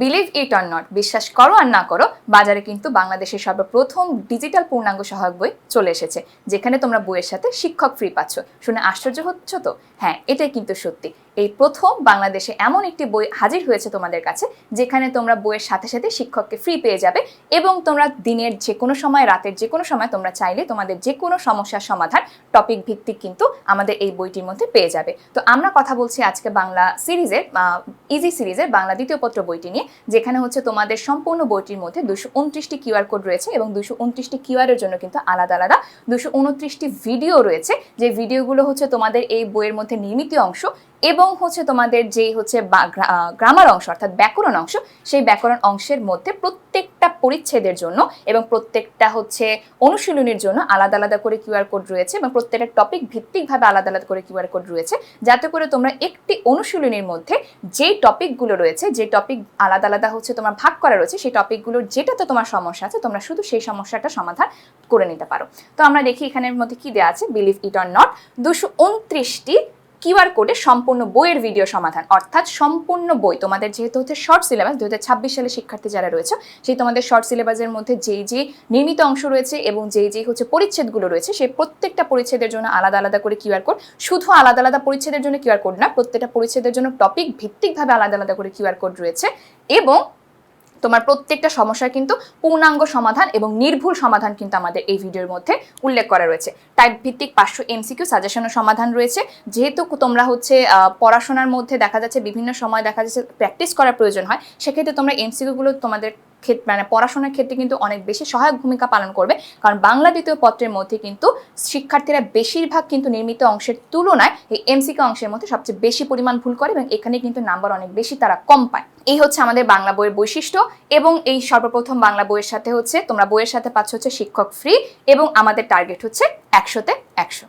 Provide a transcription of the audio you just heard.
Believe it or not বিশ্বাস করো আর না করো, বাজারে কিন্তু বাংলাদেশের সর্বপ্রথম ডিজিটাল পূর্ণাঙ্গ সহায়ক বই চলে এসেছে, যেখানে তোমরা বইয়ের সাথে শিক্ষক ফ্রি পাচ্ছ। শুনে আশ্চর্য হচ্ছ তো? হ্যাঁ এটাই কিন্তু সত্যি। এই প্রথম বাংলাদেশে এমন একটি বই হাজির হয়েছে তোমাদের কাছে, যেখানে তোমরা বইয়ের সাথে সাথে শিক্ষককে ফ্রি পেয়ে যাবে এবং তোমরা দিনের যে কোনো সময়, রাতের যে কোনো সময় তোমরা চাইলে তোমাদের যে কোনো সমস্যার সমাধান টপিক ভিত্তিক কিন্তু আমাদের এই বইটির মধ্যে পেয়ে যাবে। তো আমরা কথা বলছি আজকে বাংলা সিরিজের ইজি সিরিজের বাংলা দ্বিতীয় পত্র বইটি নিয়ে, যেখানে হচ্ছে তোমাদের সম্পূর্ণ বইটির মধ্যে দুশো উনত্রিশটি কিউআর কোড রয়েছে এবং দুশো উনত্রিশটি কিউআরের জন্য কিন্তু আলাদা আলাদা দুশো উনত্রিশটি ভিডিও রয়েছে। যে ভিডিওগুলো হচ্ছে তোমাদের এই বইয়ের মধ্যে নির্মিত অংশ এবং হচ্ছে তোমাদের যেই হচ্ছে গ্রামার অংশ, অর্থাৎ ব্যাকরণ অংশ, সেই ব্যাকরণ অংশের মধ্যে প্রত্যেকটা পরিচ্ছেদের জন্য এবং প্রত্যেকটা হচ্ছে অনুশীলনীর জন্য আলাদা আলাদা করে কিউআর কোড রয়েছে এবং প্রত্যেকটা টপিক ভিত্তিকভাবে আলাদা আলাদা করে কিউআর কোড রয়েছে। যাতে করে তোমরা একটি অনুশীলনীর মধ্যে যে টপিকগুলো রয়েছে, যে টপিক আলাদা আলাদা হচ্ছে তোমার ভাগ করা রয়েছে, সেই টপিকগুলোর যেটাতে তোমার সমস্যা আছে, তোমরা শুধু সেই সমস্যাটা সমাধান করে নিতে পারো। তো আমরা দেখি এখানের মধ্যে কি দেওয়া আছে? বিলিভ ইট অর নট দুশো উনত্রিশটি কিউআর কোডে সম্পূর্ণ বইয়ের ভিডিও সমাধান, অর্থাৎ সম্পূর্ণ বই, তোমাদের যেহেতু হচ্ছে শর্ট সিলেবাস দুই হাজার ছাব্বিশ সালে শিক্ষার্থী যারা রয়েছে, সেই তোমাদের শর্ট সিলেবাসের মধ্যে যেই যে নির্মিত অংশ রয়েছে এবং যেই যেই হচ্ছে পরিচ্ছেদগুলো রয়েছে, সেই প্রত্যেকটা পরিচ্ছেদের জন্য আলাদা আলাদা করে কিউআর কোড, শুধু আলাদা আলাদা পরিচ্ছেদের জন্য কিউআর কোড না, প্রত্যেকটা পরিচ্ছেদের জন্য টপিক ভিত্তিকভাবে আলাদা আলাদা করে কিউআর কোড রয়েছে এবং তোমার প্রত্যেকটা সমস্যার কিন্তু পূর্ণাঙ্গ সমাধান এবং নির্ভুল সমাধান কিন্তু আমাদের এই ভিডিওর মধ্যে উল্লেখ করা রয়েছে। টাইপ ভিত্তিক পাঁচশো এমসিকিউ সাজেশনের সমাধান রয়েছে। যেহেতু তোমরা হচ্ছে পড়াশোনার মধ্যে দেখা যাচ্ছে বিভিন্ন সময় দেখা যাচ্ছে প্র্যাকটিস করার প্রয়োজন হয়, সেক্ষেত্রে তোমরা এমসিকিউগুলো তোমাদের ক্ষেত্রে মানে পড়াশোনার ক্ষেত্রে কিন্তু অনেক বেশি সহায়ক ভূমিকা পালন করবে। কারণ বাংলা দ্বিতীয় পত্রের মধ্যে কিন্তু শিক্ষার্থীরা বেশিরভাগ কিন্তু নির্মিত অংশের তুলনায় এই এমসিকে অংশের মধ্যে সবচেয়ে বেশি পরিমাণ ভুল করে এবং এখানে কিন্তু নাম্বার অনেক বেশি তারা কম পায়। এই হচ্ছে আমাদের বাংলা বইয়ের বৈশিষ্ট্য এবং এই সর্বপ্রথম বাংলা বইয়ের সাথে হচ্ছে, তোমরা বইয়ের সাথে পাচ্ছ হচ্ছে শিক্ষক ফ্রি এবং আমাদের টার্গেট হচ্ছে একশোতে একশো।